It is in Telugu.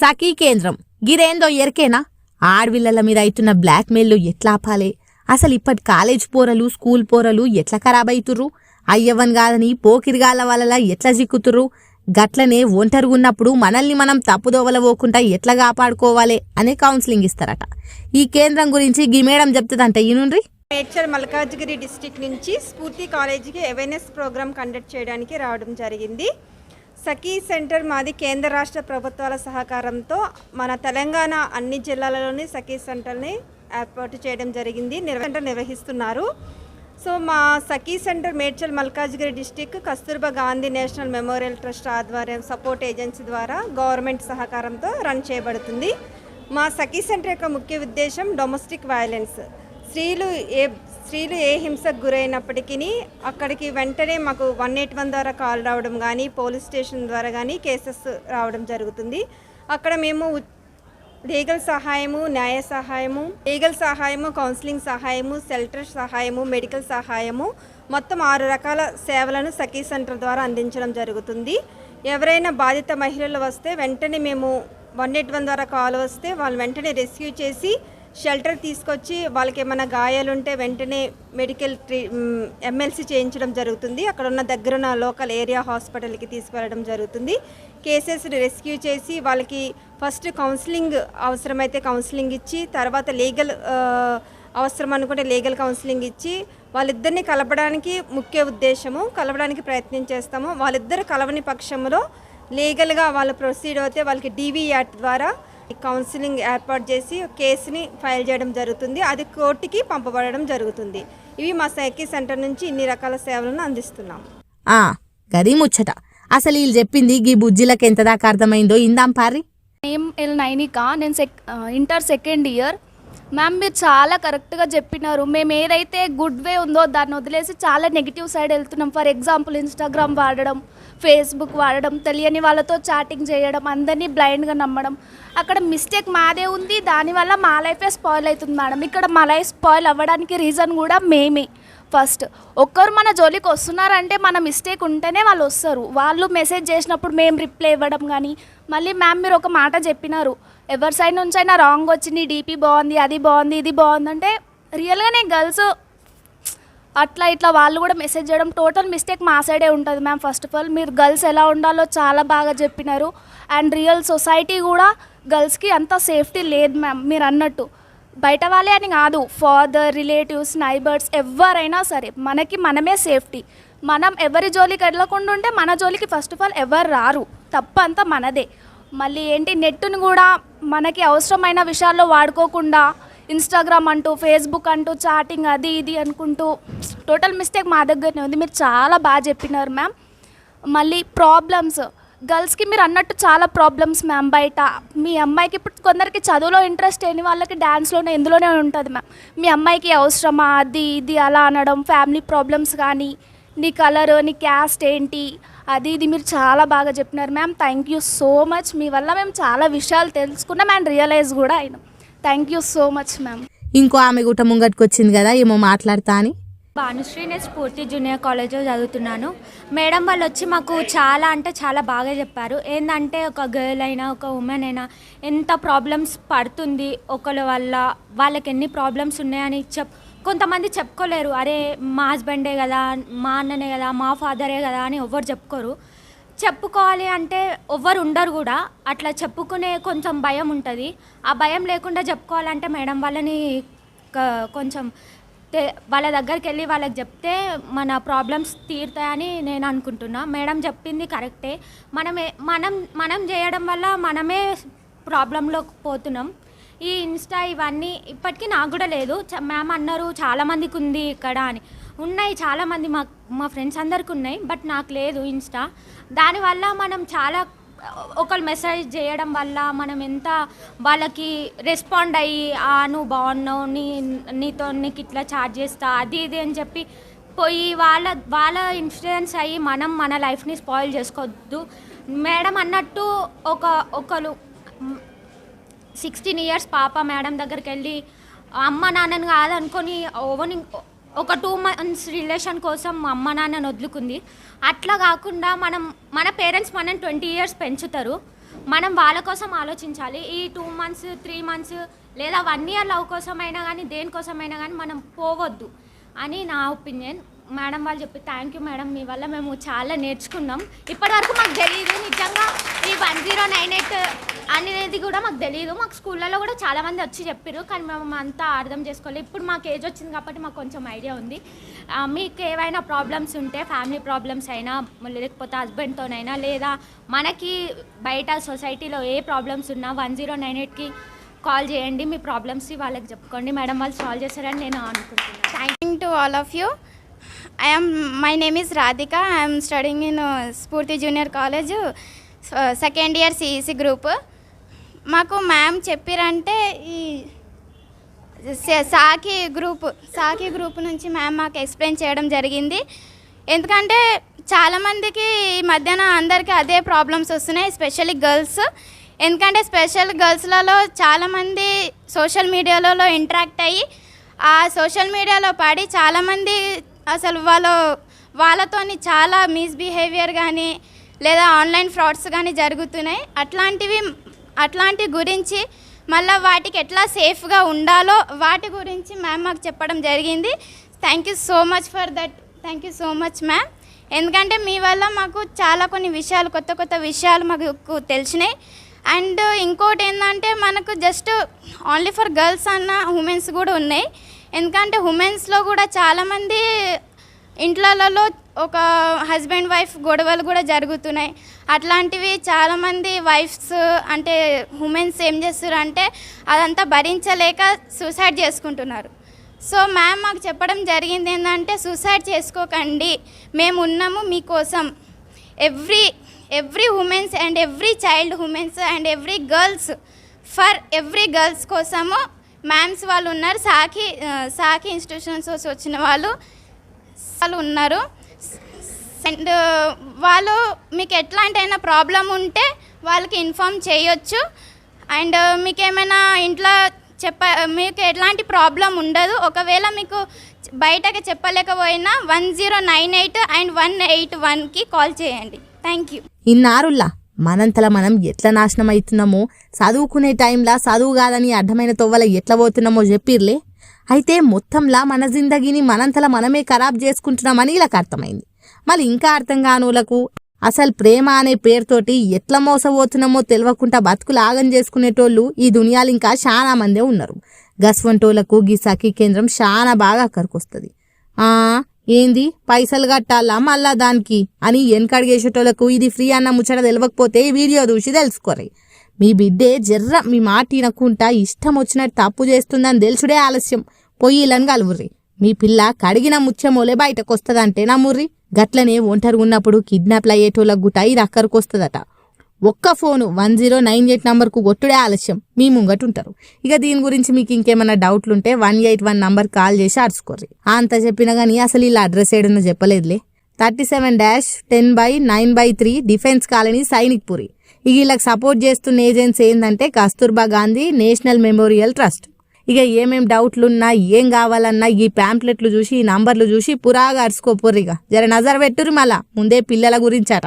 సఖీ కేంద్రం గిరేందో ఎరికేనా? ఆడవిల్లల మీద అవుతున్న బ్లాక్ మెయిల్లు ఎట్లా ఆపాలే? అసలు ఇప్పటి కాలేజ్ పోరలు స్కూల్ పోరలు ఎట్లా ఖరాబైతుర్రు అయ్యవన్ కాదని పోకిరిగాల వలలా ఎట్లా చిక్కుతుర్రు? గట్లనే ఒంటరుగున్నప్పుడు మనల్ని మనం తప్పుదోవల పోకుండా ఎట్లా కాపాడుకోవాలి అనే కౌన్సిలింగ్ ఇస్తారట. ఈ కేంద్రం గురించి గీ మేడం చెప్తుందంట ఈనుండ్రి? మేడ్చల్ మల్కాజ్గిరి డిస్టిక్ నుంచి స్ఫూర్తి కాలేజీకి అవేర్నెస్ ప్రోగ్రామ్ కండక్ట్ చేయడానికి రావడం జరిగింది. సఖీ సెంటర్ మాది కేంద్ర రాష్ట్ర ప్రభుత్వాల సహకారంతో మన తెలంగాణ అన్ని జిల్లాలలోని సఖీ సెంటర్ని ఏర్పాటు చేయడం జరిగింది నిర్వహణ నిర్వహిస్తున్నారు. సో మా Sakhi centre Medchal Malkajgiri district Kasturba Gandhi national memorial trust ఆధ్వర్యం సపోర్ట్ ఏజెన్సీ ద్వారా గవర్నమెంట్ సహకారంతో రన్ చేయబడుతుంది. మా సఖీ సెంటర్ యొక్క ముఖ్య ఉద్దేశం డొమెస్టిక్ వయలెన్స్ స్త్రీలు ఏ స్త్రీలు ఏ హింసకు గురైనప్పటికీ అక్కడికి వెంటనే మాకు వన్ ఎయిట్ వన్ ద్వారా కాల్ రావడం కానీ పోలీస్ స్టేషన్ ద్వారా కానీ కేసెస్ రావడం జరుగుతుంది. అక్కడ మేము లీగల్ సహాయము న్యాయ సహాయము లీగల్ సహాయము కౌన్సిలింగ్ సహాయము సెల్టర్ సహాయము మెడికల్ సహాయము మొత్తం ఆరు రకాల సేవలను సఖీ సెంటర్ ద్వారా అందించడం జరుగుతుంది. ఎవరైనా బాధిత మహిళలు వస్తే వెంటనే మేము వన్ ఎయిట్ వన్ ద్వారా కాల్ వస్తే వాళ్ళు వెంటనే రెస్క్యూ చేసి షెల్టర్ తీసుకొచ్చి వాళ్ళకి ఏమైనా గాయాలుంటే వెంటనే మెడికల్ ట్రీ ఎమ్మెల్సీ చేయించడం జరుగుతుంది. అక్కడ ఉన్న దగ్గరున్న లోకల్ ఏరియా హాస్పిటల్కి తీసుకువెళ్ళడం జరుగుతుంది. కేసెస్ని రెస్క్యూ చేసి వాళ్ళకి ఫస్ట్ కౌన్సిలింగ్ అవసరమైతే కౌన్సిలింగ్ ఇచ్చి తర్వాత లీగల్ అవసరం అనుకుంటే లీగల్ కౌన్సిలింగ్ ఇచ్చి వాళ్ళిద్దరిని కలపడానికి ముఖ్య ఉద్దేశము కలపడానికి ప్రయత్నం చేస్తాము. వాళ్ళిద్దరు కలవని పక్షంలో లీగల్గా వాళ్ళు ప్రొసీడ్ అవుతే వాళ్ళకి డీవీ యాక్ట్ ద్వారా కౌన్సిలింగ్ ఏర్పాటు చేసి కేసుని ఫైల్ చేయడం జరుగుతుంది. అది కోర్టుకి పంపబడడం జరుగుతుంది. ఇవి మా సైకి సెంటర్ నుంచి ఇన్ని రకాల సేవలను అందిస్తున్నాము ఆ గది ముచ్చట. అసలు వీళ్ళు చెప్పింది గీ బుజ్జిలకు ఎంత దాకా అర్థమైందో ఇందాం పారి. నేమ్ ఎల్ నైనిక నేను సెక్ ఇంటర్ సెకండ్ ఇయర్. మ్యామ్ మీరు చాలా కరెక్ట్గా చెప్పినారు. మేము ఏదైతే గుడ్ వే ఉందో దాన్ని వదిలేసి చాలా నెగిటివ్ సైడ్ వెళ్తున్నాం. ఫర్ ఎగ్జాంపుల్ ఇన్స్టాగ్రామ్ వాడడం ఫేస్బుక్ వాడడం తెలియని వాళ్ళతో చాటింగ్ చేయడం అందరినీ బ్లైండ్గా నమ్మడం. అక్కడ మిస్టేక్ మాదే ఉంది దానివల్ల మా లైఫే స్పాయిల్ అవుతుంది మేడం. ఇక్కడ మా లైఫ్ స్పాయిల్ అవ్వడానికి రీజన్ కూడా మేమే. ఫస్ట్ ఒక్కరు మన జోలికి వస్తున్నారంటే మన మిస్టేక్ ఉంటేనే వాళ్ళు వస్తారు. వాళ్ళు మెసేజ్ చేసినప్పుడు మేము రిప్లై ఇవ్వడం కానీ మళ్ళీ మ్యామ్ మీరు ఒక మాట చెప్పినారు. ఎవరి సైడ్ నుంచి అయినా రాంగ్ వచ్చింది డీపీ బాగుంది అది బాగుంది ఇది బాగుంది అంటే రియల్గానే గర్ల్స్ అట్లా ఇట్లా వాళ్ళు కూడా మెసేజ్ చేయడం టోటల్ మిస్టేక్ మా సైడే ఉంటుంది మ్యామ్ ఫస్ట్ ఆఫ్ ఆల్ మీరు గర్ల్స్ ఎలా ఉండాలో చాలా బాగా చెప్పినారు. అండ్ రియల్ సొసైటీ కూడా గర్ల్స్కి అంత సేఫ్టీ లేదు మ్యామ్ మీరు అన్నట్టు. బయట వాళ్ళే అని కాదు ఫాదర్ రిలేటివ్స్ నైబర్స్ ఎవరైనా సరే మనకి మనమే సేఫ్టీ మనం ఎవరి జోలికి వెళ్ళకుండా ఉంటే మన జోలికి ఫస్ట్ ఆఫ్ ఆల్ ఎవరు రారు. తప్పంతా మనదే. మళ్ళీ ఏంటి నెట్టును కూడా మనకి అవసరమైన విషయాల్లో వాడుకోకుండా ఇన్స్టాగ్రామ్ అంటూ ఫేస్బుక్ అంటూ చాటింగ్ అది ఇది అనుకుంటూ టోటల్ మిస్టేక్ మా దగ్గరనే ఉంది. మీరు చాలా బాగా చెప్పినారు మ్యామ్ మళ్ళీ ప్రాబ్లమ్స్ గర్ల్స్కి మీరు అన్నట్టు చాలా ప్రాబ్లమ్స్ మ్యామ్ బయట మీ అమ్మాయికి ఇప్పుడు కొందరికి చదువులో ఇంట్రెస్ట్ లేని వాళ్ళకి డ్యాన్స్లోనే ఎందులోనే ఉంటుంది మ్యామ్ మీ అమ్మాయికి అవసరమా? అది ఇది అలా అనడం ఫ్యామిలీ ప్రాబ్లమ్స్ కానీ నీ కలర్ నీ క్యాస్ట్ ఏంటి? అది ఇది మీరు చాలా బాగా చెప్పినారు ma'am thank you so much మీ వల్ల మేము చాలా విషయాలు తెలుసుకున్నాం అండ్ రియలైజ్ కూడా అయినాం. Thank you so much ma'am ఇంకో ఆమె గుట్ట ముంగట్టుకొచ్చింది కదా ఏమో మాట్లాడతా అని. భానుశ్రీ నేను స్ఫూర్తి జూనియర్ కాలేజ్లో చదువుతున్నాను. మేడం వాళ్ళు వచ్చి మాకు చాలా అంటే చాలా బాగా చెప్పారు. ఏంటంటే ఒక గర్ల్ అయినా ఒక ఉమెన్ అయినా ఎంత ప్రాబ్లమ్స్ పడుతుంది ఒకళ్ళ వల్ల వాళ్ళకి ఎన్ని ప్రాబ్లమ్స్ ఉన్నాయని చెప్ కొంతమంది చెప్పుకోలేరు. అరే మా హస్బెండే కదా మా అన్ననే కదా మా ఫాదరే కదా అని ఎవరు చెప్పుకోరు. చెప్పుకోవాలి అంటే ఎవ్వరు ఉండరు కూడా. అట్లా చెప్పుకునే కొంచెం భయం ఉంటుంది. ఆ భయం లేకుండా చెప్పుకోవాలంటే మేడం వాళ్ళని కొంచెం వాళ్ళ దగ్గరికి వెళ్ళి వాళ్ళకి చెప్తే మన ప్రాబ్లమ్స్ తీరుతాయని నేను అనుకుంటున్నా. మేడం చెప్పింది కరెక్టే. మనమే మనం మనం చేయడం వల్ల మనమే ప్రాబ్లంలోకి పోతున్నాం. ఈ ఇన్స్టా ఇవన్నీ ఇప్పటికీ నాకు కూడా లేదు. చ- మ్యామ్ అన్నారు చాలామందికి ఉంది ఇక్కడ అని. ఉన్నాయి చాలామంది మా మా ఫ్రెండ్స్ అందరికి ఉన్నాయి బట్ నాకు లేదు ఇన్స్టా దానివల్ల మనం చాలా ఒకళ్ళు మెసేజ్ చేయడం వల్ల మనం ఎంత వాళ్ళకి రెస్పాండ్ అయ్యి ఆ నువ్వు బాగున్నావు నీ నీతో నీకు ఇట్లా చార్జ్ చేస్తా అది ఇది అని చెప్పి పోయి వాళ్ళ వాళ్ళ ఇన్ఫ్లుయెన్స్ అయ్యి మనం మన లైఫ్ని స్పాయిల్ చేసుకోవద్దు. మేడం అన్నట్టు ఒక ఒకరు సిక్స్టీన్ ఇయర్స్ పాప మేడం దగ్గరికి వెళ్ళి అమ్మ నాన్నని కాదనుకొని ఓవనింగ్ ఒక టూ మంత్స్ రిలేషన్ కోసం మా అమ్మ నాన్నని వదులుకుంది. అట్లా కాకుండా మనం మన పేరెంట్స్ మనం ట్వంటీ ఇయర్స్ పెంచుతారు. మనం వాళ్ళ కోసం ఆలోచించాలి. ఈ టూ మంత్స్ త్రీ మంత్స్ లేదా వన్ ఇయర్ లవ్ కోసమైనా కానీ దేనికోసమైనా కానీ మనం పోవద్దు అని నా ఒపీనియన్. మేడం వాళ్ళు చెప్పి థ్యాంక్ యూ మేడం మీ వల్ల మేము చాలా నేర్చుకున్నాం. ఇప్పటివరకు మాకు తెలియదు నిజంగా. ఈ వన్ జీరో నైన్ ఎయిట్ అనేది కూడా మాకు తెలియదు మాకు స్కూళ్ళలో కూడా చాలామంది వచ్చి చెప్పారు కానీ మేము అంతా అర్థం చేసుకోలేదు ఇప్పుడు మాకు ఏజ్ వచ్చింది కాబట్టి మాకు కొంచెం ఐడియా ఉంది. మీకు ఏవైనా ప్రాబ్లమ్స్ ఉంటే ఫ్యామిలీ ప్రాబ్లమ్స్ అయినా లేకపోతే హస్బెండ్తోనైనా లేదా మనకి బయట సొసైటీలో ఏ ప్రాబ్లమ్స్ ఉన్నా వన్ జీరో నైన్ ఎయిట్కి కాల్ చేయండి. మీ ప్రాబ్లమ్స్ వాళ్ళకి చెప్పుకోండి. మేడం వాళ్ళు సాల్వ్ చేస్తారని నేను అనుకుంటున్నాను. Thank to all of you I'm my name my Radhika I'm studying in Spoorthi junior college second year Junior group uh, మాకు మ్యామ్ చెప్పిరంటే ఈ సాకి గ్రూప్ సాకి గ్రూప్ నుంచి మ్యామ్ మాకు ఎక్స్ప్లెయిన్ చేయడం జరిగింది. ఎందుకంటే చాలామందికి ఈ మధ్యన అందరికీ అదే ప్రాబ్లమ్స్ వస్తున్నాయి ఎస్పెషల్లీ గర్ల్స్ ఎందుకంటే స్పెషల్ గర్ల్స్లలో చాలామంది సోషల్ మీడియాలలో ఇంటరాక్ట్ అయ్యి ఆ సోషల్ మీడియాలో పడి చాలామంది అసలు వాళ్ళు వాళ్ళతోని చాలా మిస్బిహేవియర్ కానీ లేదా ఆన్లైన్ ఫ్రాడ్స్ కానీ జరుగుతున్నాయి. అట్లాంటివి అట్లాంటి గురించి మళ్ళీ వాటికి ఎట్లా సేఫ్గా ఉండాలో వాటి గురించి మ్యామ్ మాకు చెప్పడం జరిగింది. Thank you so much for that thank you so much ma'am ఎందుకంటే మీ వల్ల మాకు చాలా కొన్ని విషయాలు కొత్త కొత్త విషయాలు మాకు తెలిసినాయి. అండ్ ఇంకోటి ఏంటంటే మనకు జస్ట్ ఓన్లీ ఫర్ గర్ల్స్ అన్న ఉమెన్స్ కూడా ఉన్నాయి. ఎందుకంటే ఉమెన్స్లో కూడా చాలామంది ఇంట్లలో ఒక హస్బెండ్ వైఫ్ గొడవలు కూడా జరుగుతున్నాయి. అట్లాంటివి చాలామంది వైఫ్స్ అంటే ఉమెన్స్ ఏం చేస్తారు అంటే అదంతా భరించలేక సూసైడ్ చేసుకుంటున్నారు. సో మ్యామ్ మాకు చెప్పడం జరిగింది ఏంటంటే సూసైడ్ చేసుకోకండి మేము ఉన్నాము మీకోసం. Every every womens and every child womens and every girls for every girls కోసము మ్యామ్స్ వాళ్ళు ఉన్నారు. సాఖి సాఖి ఇన్స్టిట్యూషన్స్ ఇన్స్టిట్యూషన్స్ వచ్చిన వాళ్ళు వాళ్ళు ఉన్నారు. అండ్ వాళ్ళు మీకు ఎట్లాంటైనా ప్రాబ్లం ఉంటే వాళ్ళకి ఇన్ఫామ్ చేయొచ్చు. అండ్ మీకు ఏమైనా ఇంట్లో చెప్ప మీకు ఎట్లాంటి ప్రాబ్లం ఉండదు. ఒకవేళ మీకు బయటకి చెప్పలేకపోయినా one zero nine eight and one eight వన్కి కాల్ చేయండి. థ్యాంక్ యూ ఇన్నారుల్లా? మనంతల మనం ఎట్లా నాశనం అవుతున్నామో చదువుకునే టైంలా చదువు కాదని అడ్డమైన తొవ్వల ఎట్లా పోతున్నామో చెప్పిర్లే? అయితే మొత్తంలా మన జిందగీని మనంతల మనమే ఖరాబ్ చేసుకుంటున్నామని వీళ్ళకి అర్థమైంది. మళ్ళీ ఇంకా అర్థం కానులకు అసలు ప్రేమ అనే పేరుతోటి ఎట్లా మోసపోతున్నామో తెలియకుండా బతుకులు ఆగం చేసుకునేటోళ్ళు ఈ దునియాలు ఇంకా చాలా మందే ఉన్నారు. గస్వంటోళ్ళకు గీ సఖీ కేంద్రం చాలా బాగా అక్కడికొస్తుంది. వస్తుంది ఏంది? పైసలు కట్టాలా మళ్ళా దానికి? అని వెనకడిగేసేటోళ్ళకు ఇది ఫ్రీ అన్న ముచ్చట తెలియకపోతే ఈ వీడియో చూసి తెలుసుకోరే. మీ బిడ్డే జర్ర మీ మాట వినకుండా ఇష్టం వచ్చినట్టు తప్పు చేస్తుందని తెలుసుడే ఆలస్యం. పొయ్యిలను కలువుర్రి. మీ పిల్ల కడిగిన ముచ్చమోలే బయటకు వస్తుందంటే నమ్ముర్రి. గట్లనే ఒంటరి ఉన్నప్పుడు కిడ్నాప్లు అయ్యేటోళ్ళకు గుట ఇది అక్కడికి వస్తుందట ఒక్క phone one zero nine eight నంబర్కు ఒట్టుడే ఆలస్యం. మీ ముంగటుంటారు. ఇక దీని గురించి మీకు ఇంకేమైనా డౌట్లు ఉంటే one eight one number call చేసి అరుచుకోర్రి. అంత చెప్పినా కానీ అసలు ఇలా అడ్రస్ ఏడన్నా చెప్పలేదులే. Thirty seven dash ten by nine by three defence colony Sainikpuri. ఇక వీళ్ళకి సపోర్ట్ చేస్తున్న ఏజెన్సీ ఏంటంటే Kasturba Gandhi national memorial trust. ఇక ఏమేం డౌట్లున్నా ఏం కావాలన్నా ఈ ప్యాంప్లెట్లు చూసి ఈ నంబర్లు చూసి పురాగా అరుచుకోపోర్రిగా జర నజర్ పెట్టురు మళ్ళా. ముందే పిల్లల గురించట.